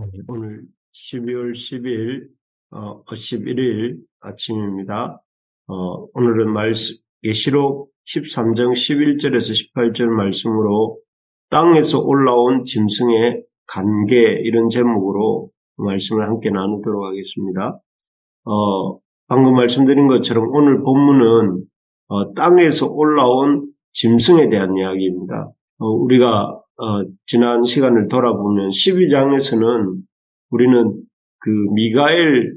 네, 오늘 12월 10일, 어, 11일 아침입니다. 어, 오늘은 말씀, 예시록 13장 11절에서 18절 말씀으로 땅에서 올라온 짐승의 관계 이런 제목으로 말씀을 함께 나누도록 하겠습니다. 어, 방금 말씀드린 것처럼 오늘 본문은 어, 땅에서 올라온 짐승에 대한 이야기입니다. 어, 우리가 어, 지난 시간을 돌아보면 12장에서는 우리는 그 미가엘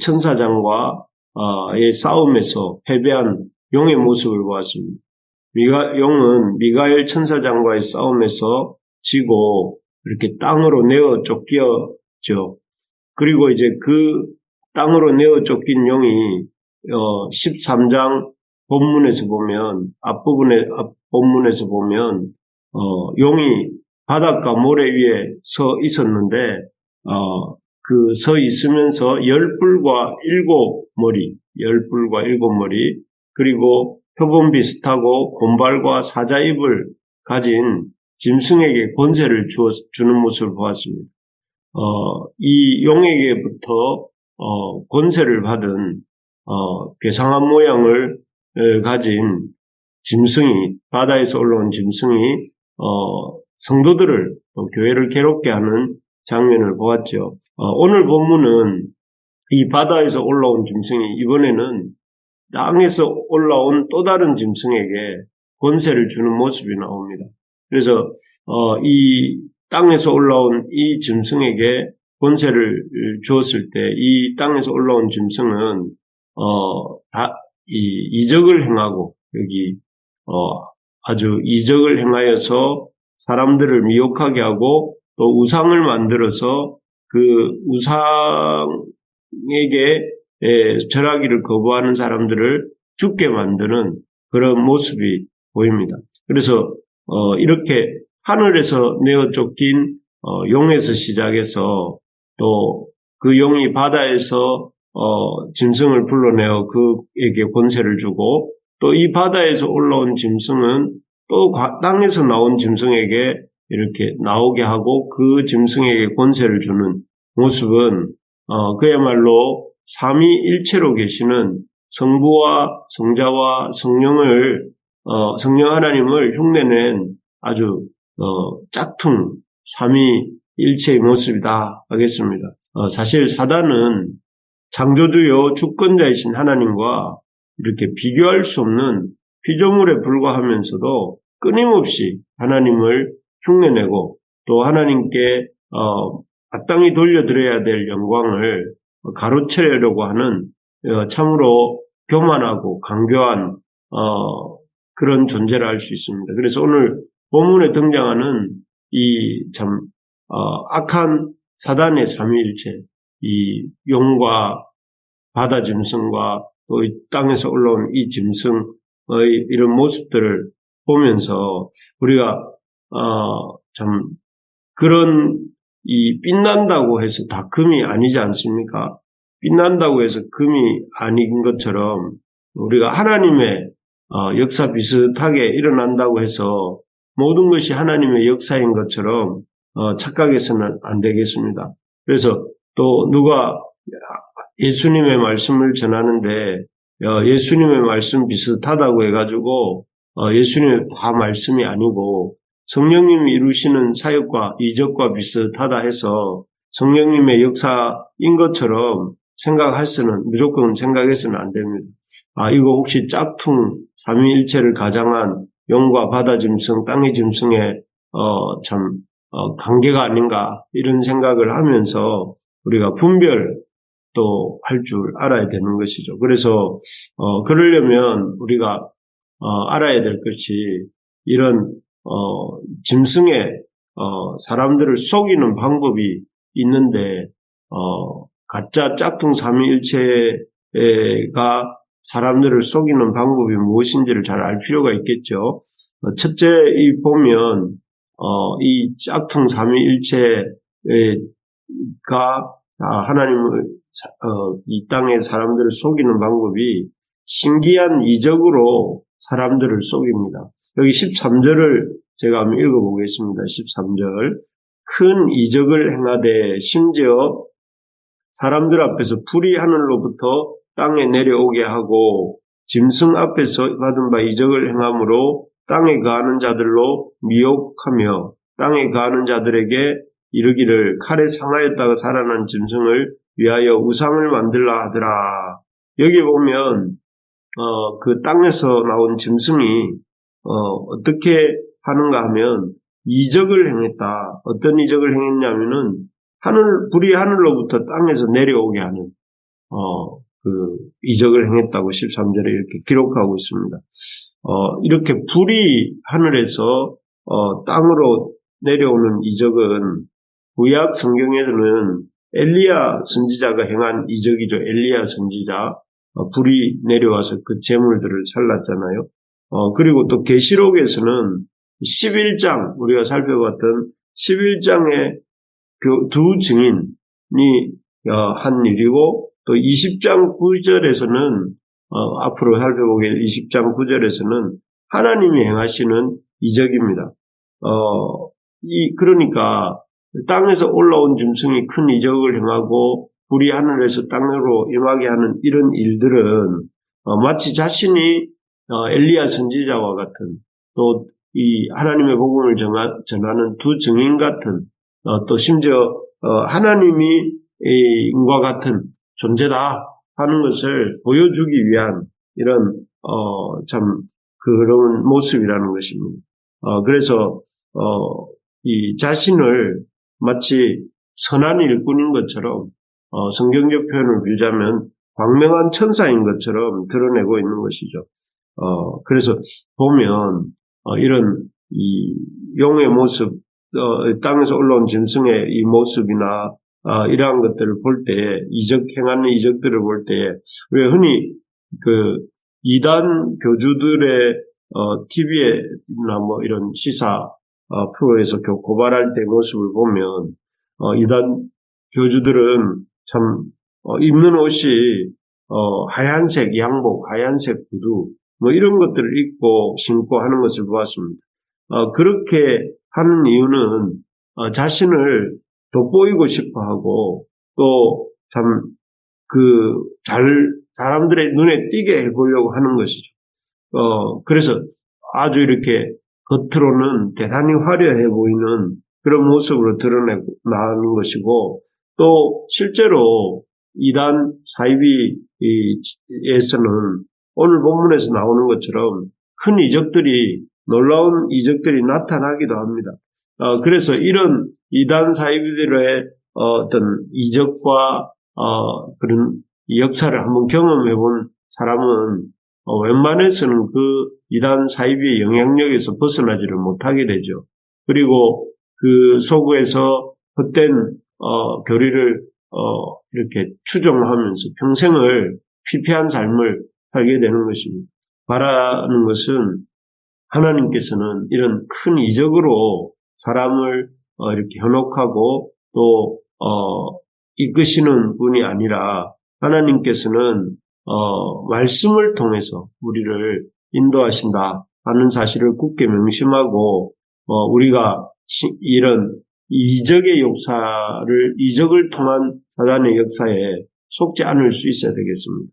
천사장과의 어, 싸움에서 패배한 용의 모습을 보았습니다. 미가, 용은 미가엘 천사장과의 싸움에서 지고 이렇게 땅으로 내어 쫓겨죠. 그리고 이제 그 땅으로 내어 쫓긴 용이 어, 13장 본문에서 보면 앞부분에 앞 본문에서 보면 어, 용이 바닷가 모래 위에 서 있었는데 어, 그 서 있으면서 열 뿔과 일곱 머리, 열 뿔과 일곱 머리 그리고 표범 비슷하고 곤발과 사자 입을 가진 짐승에게 권세를 주어, 주는 모습을 보았습니다. 어, 이 용에게부터 어, 권세를 받은 어, 괴상한 모양을 가진 짐승이 바다에서 올라온 짐승이 어, 성도들을 교회를 괴롭게 하는 장면을 보았죠. 어, 오늘 본문은 이 바다에서 올라온 짐승이 이번에는 땅에서 올라온 또 다른 짐승에게 권세를 주는 모습이 나옵니다. 그래서 어, 이 땅에서 올라온 이 짐승에게 권세를 주었을 때 이 땅에서 올라온 짐승은 어, 다, 이, 이적을 행하고 여기 어, 아주 이적을 행하여서 사람들을 미혹하게 하고 또 우상을 만들어서 그 우상에게 절하기를 거부하는 사람들을 죽게 만드는 그런 모습이 보입니다. 그래서 어, 이렇게 하늘에서 내어 쫓긴 어, 용에서 시작해서 또 그 용이 바다에서 어, 짐승을 불러내어 그에게 권세를 주고 또 이 바다에서 올라온 짐승은 또 땅에서 나온 짐승에게 이렇게 나오게 하고 그 짐승에게 권세를 주는 모습은 어, 그야말로 삼위일체로 계시는 성부와 성자와 성령을 어, 성령 하나님을 흉내낸 아주 어, 짝퉁 삼위일체의 모습이다 하겠습니다. 어, 사실 사단은 창조주요 주권자이신 하나님과 이렇게 비교할 수 없는 피조물에 불과하면서도 끊임없이 하나님을 흉내내고 또 하나님께 어, 마땅히 돌려드려야 될 영광을 가로채려고 하는 어, 참으로 교만하고 강교한 어, 그런 존재를 알 수 있습니다. 그래서 오늘 본문에 등장하는 이참 어, 악한 사단의 삼위일체, 이 용과 바다 짐승과 땅에서 올라온 이 짐승의 이런 모습들을 보면서 우리가 어, 참 그런 이 빛난다고 해서 다 금이 아니지 않습니까? 빛난다고 해서 금이 아닌 것처럼 우리가 하나님의 어, 역사 비슷하게 일어난다고 해서 모든 것이 하나님의 역사인 것처럼 어, 착각해서는 안 되겠습니다. 그래서 또 누가 예수님의 말씀을 전하는데 어, 예수님의 말씀 비슷하다고 해가지고 어, 예수님의 다 말씀이 아니고 성령님이 이루시는 사역과 이적과 비슷하다 해서 성령님의 역사인 것처럼 생각할 수는 무조건 생각해서는 안 됩니다. 아 이거 혹시 짝퉁 삼위일체를 가장한 용과 바다 짐승, 땅의 짐승의 어, 참 어, 관계가 아닌가 이런 생각을 하면서 우리가 분별 또 할 줄 알아야 되는 것이죠. 그래서 어, 그러려면 우리가 어, 알아야 될 것이 이런 어, 짐승의 어, 사람들을 속이는 방법이 있는데 어, 가짜 짝퉁 삼위일체가 사람들을 속이는 방법이 무엇인지를 잘 알 필요가 있겠죠. 어, 첫째 이 보면 이 짝퉁 삼위일체가 아, 하나님을 어, 이 땅의 사람들을 속이는 방법이 신기한 이적으로 사람들을 속입니다. 여기 13절을 제가 한번 읽어보겠습니다. 13절. 큰 이적을 행하되 심지어 사람들 앞에서 불이 하늘로부터 땅에 내려오게 하고 짐승 앞에서 받은 바 이적을 행함으로 땅에 가는 자들로 미혹하며 땅에 가는 자들에게 이르기를 칼에 상하였다가 살아난 짐승을 위하여 우상을 만들라 하더라. 여기 보면 어, 그 땅에서 나온 짐승이 어, 어떻게 하는가 하면 이적을 행했다. 어떤 이적을 행했냐면은 하늘 불이 하늘로부터 땅에서 내려오게 하는 어, 그 이적을 행했다고 13절에 이렇게 기록하고 있습니다. 어, 이렇게 불이 하늘에서 어, 땅으로 내려오는 이적은 구약 성경에서는 엘리야 선지자가 행한 이적이죠. 엘리야 선지자 어, 불이 내려와서 그 재물들을 살랐잖아요. 어, 그리고 또 계시록에서는 11장 우리가 살펴봤던 11장의 그 두 증인이 어, 한 일이고 또 20장 9절에서는 어, 앞으로 살펴보게 20장 9절에서는 하나님이 행하시는 이적입니다. 어, 이 그러니까 땅에서 올라온 짐승이 큰 이적을 행하고 불이 하늘에서 땅으로 임하게 하는 이런 일들은 어, 마치 자신이 어, 엘리야 선지자와 같은 또 이 하나님의 복음을 전하는 두 증인 같은 어, 또 심지어 어, 하나님이 인과 같은 존재다 하는 것을 보여주기 위한 이런 어, 참 그런 모습이라는 것입니다. 어, 그래서 어, 이 자신을 마치 선한 일꾼인 것처럼 어, 성경적 표현을 빌자면 광명한 천사인 것처럼 드러내고 있는 것이죠. 어, 그래서 보면 어, 이런 이 용의 모습, 어, 땅에서 올라온 짐승의 이 모습이나 어, 이러한 것들을 볼 때, 이적 행하는 이적들을 볼 때, 왜 흔히 그 이단 교주들의 어, TV에나 뭐 이런 시사 어, 프로에서 고발할 때 모습을 보면 어, 이단 교주들은 참 어, 입는 옷이 어, 하얀색 양복, 하얀색 구두 뭐 이런 것들을 입고 신고 하는 것을 보았습니다. 어, 그렇게 하는 이유는 어, 자신을 돋보이고 싶어 하고 또 참 그 잘 사람들의 눈에 띄게 해보려고 하는 것이죠. 어, 그래서 아주 이렇게 겉으로는 대단히 화려해 보이는 그런 모습으로 드러내고 나가는 것이고 또 실제로 이단 사이비에서는 오늘 본문에서 나오는 것처럼 큰 이적들이 놀라운 이적들이 나타나기도 합니다. 어, 그래서 이런 이단 사이비들의 어떤 이적과 어, 그런 역사를 한번 경험해 본 사람은 어, 웬만해서는 그 이단 사이비의 영향력에서 벗어나지를 못하게 되죠. 그리고 그 서구에서 헛된 어, 교리를 어, 이렇게 추종하면서 평생을 피폐한 삶을 살게 되는 것입니다. 바라는 것은 하나님께서는 이런 큰 이적으로 사람을 어, 이렇게 현혹하고 또 어, 이끄시는 분이 아니라 하나님께서는 어, 말씀을 통해서 우리를 인도하신다 하는 사실을 굳게 명심하고 어, 우리가 시, 이런 이적의 역사를 이적을 통한 사단의 역사에 속지 않을 수 있어야 되겠습니다.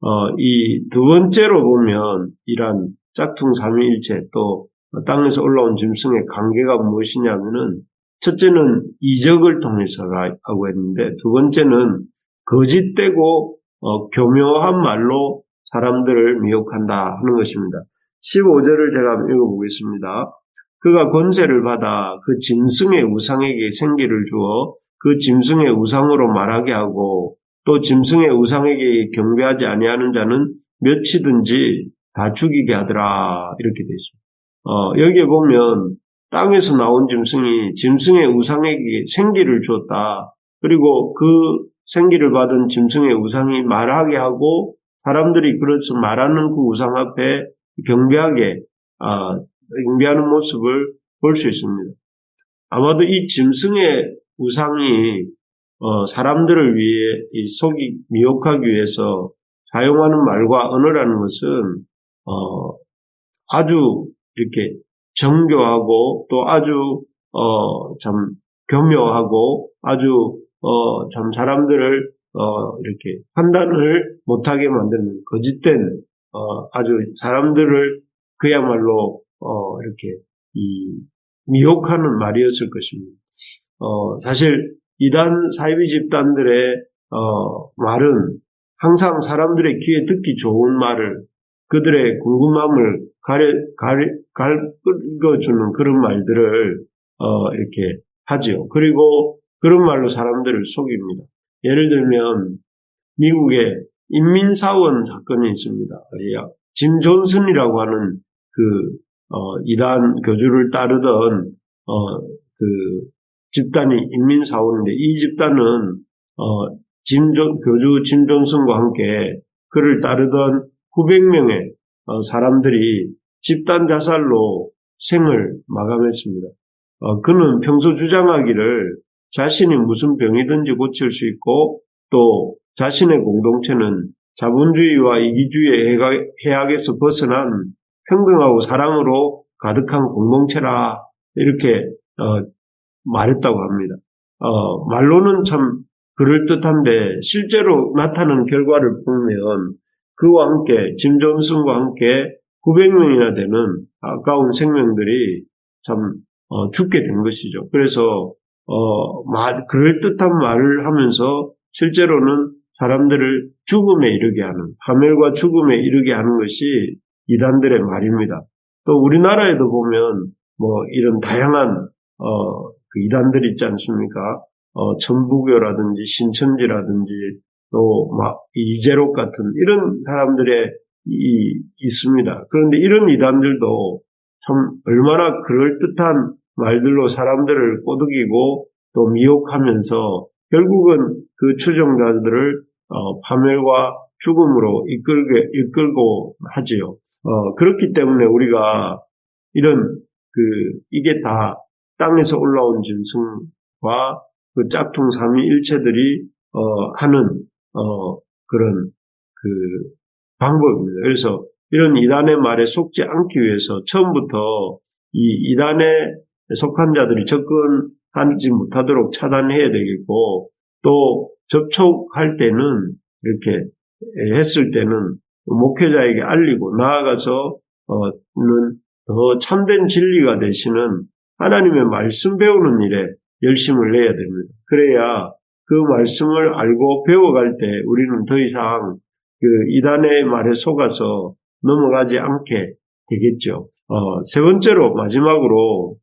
어, 이 두 번째로 보면 이러한 짝퉁 삼위일체 또 땅에서 올라온 짐승의 관계가 무엇이냐면은 첫째는 이적을 통해서라고 했는데 두 번째는 거짓되고 어, 교묘한 말로 사람들을 미혹한다 하는 것입니다. 15절을 제가 읽어보겠습니다. 그가 권세를 받아 그 짐승의 우상에게 생기를 주어 그 짐승의 우상으로 말하게 하고 또 짐승의 우상에게 경배하지 아니하는 자는 몇이든지 다 죽이게 하더라 이렇게 되어 있습니다. 어, 여기에 보면 땅에서 나온 짐승이 짐승의 우상에게 생기를 주었다. 그리고 그 생기를 받은 짐승의 우상이 말하게 하고 사람들이 그렇서 말하는 그 우상 앞에 경배하게 아, 경배하는 모습을 볼 수 있습니다. 아마도 이 짐승의 우상이 어, 사람들을 위해 이 속이 미혹하기 위해서 사용하는 말과 언어라는 것은 어, 아주 이렇게 정교하고 또 아주 어, 참 교묘하고 아주 어, 참 사람들을 어, 이렇게 판단을 못하게 만드는 거짓된 어, 아주 사람들을 그야말로 어, 이렇게 이 미혹하는 말이었을 것입니다. 어, 사실 이단 사이비 집단들의 어, 말은 항상 사람들의 귀에 듣기 좋은 말을 그들의 궁금함을 가려, 가려, 갈거주는 그런 말들을 어, 이렇게 하지요. 그리고 그런 말로 사람들을 속입니다. 예를 들면 미국에 인민사원 사건이 있습니다. 짐 존슨이라고 하는 그 어, 이단 교주를 따르던 어, 그 집단이 인민사원인데 이 집단은 어, 짐 존, 교주 짐 존슨과 함께 그를 따르던 900명의 어, 사람들이 집단 자살로 생을 마감했습니다. 어, 그는 평소 주장하기를 자신이 무슨 병이든지 고칠 수 있고 또 자신의 공동체는 자본주의와 이기주의의 해악에서 벗어난 평등하고 사랑으로 가득한 공동체라 이렇게 어, 말했다고 합니다. 어, 말로는 참 그럴듯한데 실제로 나타나는 결과를 보면 그와 함께 짐 존슨과 함께 900명이나 되는 아까운 생명들이 참 어, 죽게 된 것이죠. 그래서 어, 말, 그럴듯한 말을 하면서 실제로는 사람들을 죽음에 이르게 하는 파멸과 죽음에 이르게 하는 것이 이단들의 말입니다. 또 우리나라에도 보면 뭐 이런 다양한 어, 그 이단들 있지 않습니까? 어, 천부교라든지 신천지라든지 또 막 이재록 같은 이런 사람들의 이 있습니다. 그런데 이런 이단들도 참 얼마나 그럴 듯한 말들로 사람들을 꼬드기고 또 미혹하면서 결국은 그 추종자들을 어, 파멸과 죽음으로 이끌게, 이끌고 하지요. 어, 그렇기 때문에 우리가 이런 그 이게 다 땅에서 올라온 짐승과 그 짝퉁 삼위일체들이 어, 하는 어, 그런 그 방법입니다. 그래서 이런 이단의 말에 속지 않기 위해서 처음부터 이 이단에 속한 자들이 접근하지 못하도록 차단해야 되겠고 또 접촉할 때는 이렇게 했을 때는 목회자에게 알리고 나아가서 어는 더 참된 진리가 되시는 하나님의 말씀 배우는 일에 열심을 내야 됩니다. 그래야 그 말씀을 알고 배워갈 때 우리는 더 이상 그 이단의 말에 속아서 넘어가지 않게 되겠죠. 어, 세 번째로 마지막으로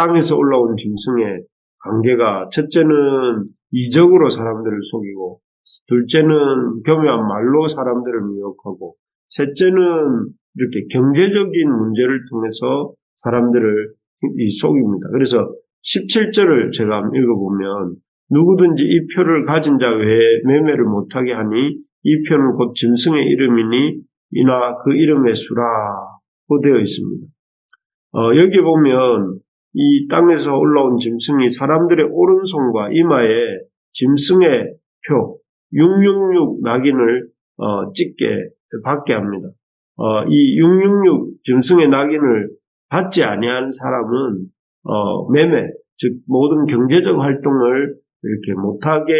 땅에서 올라온 짐승의 관계가 첫째는 이적으로 사람들을 속이고 둘째는 교묘한 말로 사람들을 미혹하고 셋째는 이렇게 경제적인 문제를 통해서 사람들을 속입니다. 그래서 17절을 제가 읽어보면 누구든지 이 표를 가진 자 외에 매매를 못하게 하니 이 표는 곧 짐승의 이름이니 이나 그 이름의 수라 고 되어 있습니다. 어, 여기 보면 이 땅에서 올라온 짐승이 사람들의 오른손과 이마에 짐승의 표 666 낙인을 어, 찍게 받게 합니다. 어, 이 666 짐승의 낙인을 받지 아니한 사람은 어, 매매 즉 모든 경제적 활동을 이렇게 못하게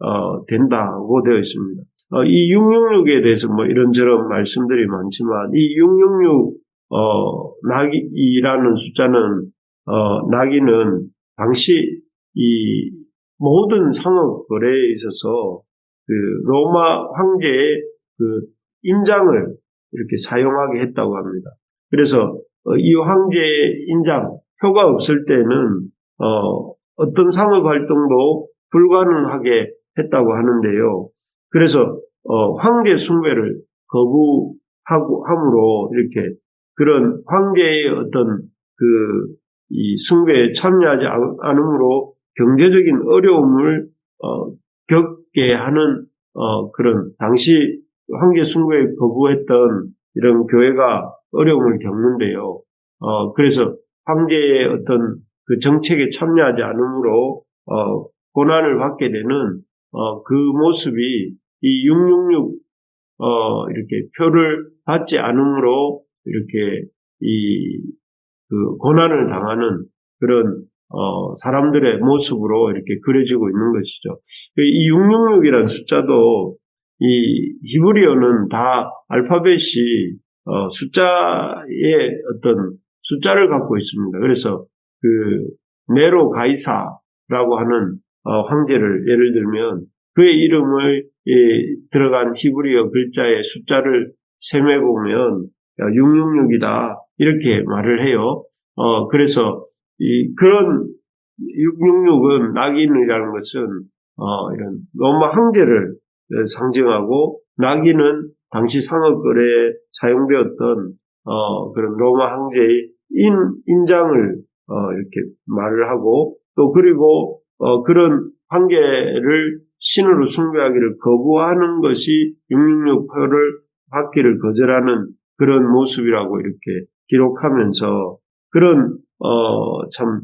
어, 된다고 되어 있습니다. 어, 이 666에 대해서 뭐 이런저런 말씀들이 많지만 이 666 어, 낙이라는 숫자는 어, 낙이는 당시 이 모든 상업 거래에 있어서 그 로마 황제의 그 인장을 이렇게 사용하게 했다고 합니다. 그래서 어, 이 황제의 인장 표가 없을 때는 어, 어떤 상업 활동도 불가능하게 했다고 하는데요. 그래서 어, 황제 숭배를 거부하고 함으로 이렇게 그런 황제의 어떤 그 이 숭배에 참여하지 않으므로 경제적인 어려움을 어, 겪게 하는 어, 그런 당시 황제 숭배에 거부했던 이런 교회가 어려움을 겪는데요. 어, 그래서 황제의 어떤 그 정책에 참여하지 않으므로 어, 고난을 받게 되는 어, 그 모습이 이 666 어, 이렇게 표를 받지 않으므로 이렇게 이 그 고난을 당하는 그런 어, 사람들의 모습으로 이렇게 그려지고 있는 것이죠. 이 666이라는 숫자도 이 히브리어는 다 알파벳이 어, 숫자의 어떤 숫자를 갖고 있습니다. 그래서 그 네로 가이사라고 하는 어, 황제를 예를 들면 그의 이름을 예, 들어간 히브리어 글자의 숫자를 셈해 보면 666이다 이렇게 말을 해요. 어, 그래서 이 그런 666은 낙인이라는 것은 어, 이런 로마 황제를 상징하고 낙인은 당시 상업거래에 사용되었던 어, 그런 로마 황제의 인, 인장을 어, 이렇게 말을 하고 또 그리고 어, 그런 황제를 신으로 숭배하기를 거부하는 것이 666표를 받기를 거절하는 그런 모습이라고 이렇게 기록하면서 그런 어, 참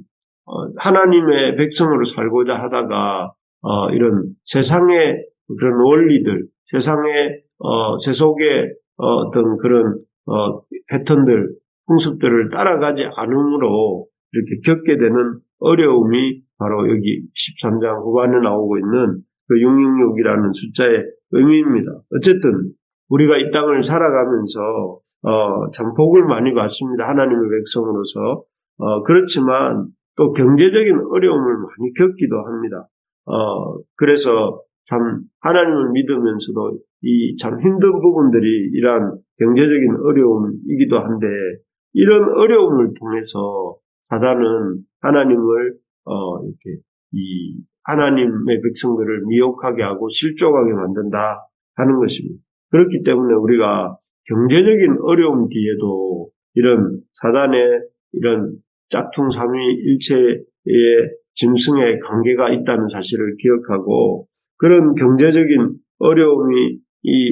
어, 하나님의 백성으로 살고자 하다가 어, 이런 세상의 그런 원리들, 세상의 어, 세속의 어 떤 그런 어, 패턴들, 풍습들을 따라가지 않으므로 이렇게 겪게 되는 어려움이 바로 여기 13장 후반에 나오고 있는 그 666이라는 숫자의 의미입니다. 어쨌든 우리가 이 땅을 살아가면서 어, 참 복을 많이 받습니다. 하나님의 백성으로서. 어, 그렇지만 또 경제적인 어려움을 많이 겪기도 합니다. 어, 그래서 참 하나님을 믿으면서도 이 참 힘든 부분들이 이러한 경제적인 어려움이기도 한데 이런 어려움을 통해서 사단은 하나님을 어, 이렇게 이 하나님의 백성들을 미혹하게 하고 실족하게 만든다 하는 것입니다. 그렇기 때문에 우리가 경제적인 어려움 뒤에도 이런 사단의 이런 짝퉁 삼위 일체의 짐승의 관계가 있다는 사실을 기억하고 그런 경제적인 어려움이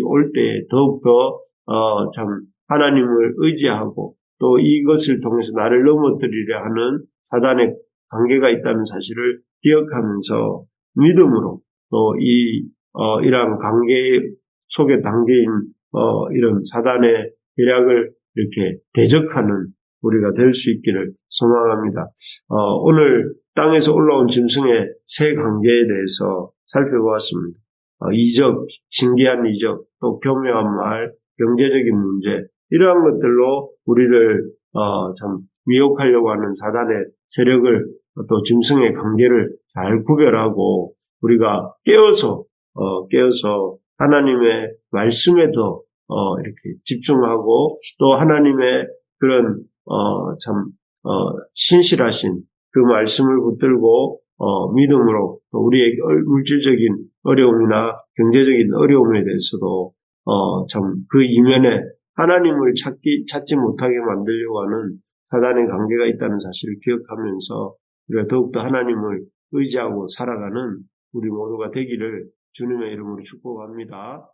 올 때 더욱더 어, 참 하나님을 의지하고 또 이것을 통해서 나를 넘어뜨리려 하는 사단의 관계가 있다는 사실을 기억하면서 믿음으로 또이 어, 이러한 관계 속에 담겨인 어, 이런 사단의 계략을 이렇게 대적하는 우리가 될 수 있기를 소망합니다. 어, 오늘 땅에서 올라온 짐승의 세 관계에 대해서 살펴보았습니다. 어, 이적, 신기한 이적, 또 교묘한 말, 경제적인 문제 이러한 것들로 우리를 어, 참 미혹하려고 하는 사단의 세력을 또 짐승의 관계를 잘 구별하고 우리가 깨어서 어, 깨어서 하나님의 말씀에 더 어, 이렇게 집중하고 또 하나님의 그런 어, 참 어, 신실하신 그 말씀을 붙들고 어, 믿음으로 우리의 물질적인 어려움이나 경제적인 어려움에 대해서도 어, 참 그 이면에 하나님을 찾기 찾지 못하게 만들려고 하는 사단의 관계가 있다는 사실을 기억하면서 우리가 더욱더 하나님을 의지하고 살아가는 우리 모두가 되기를 주님의 이름으로 축복합니다.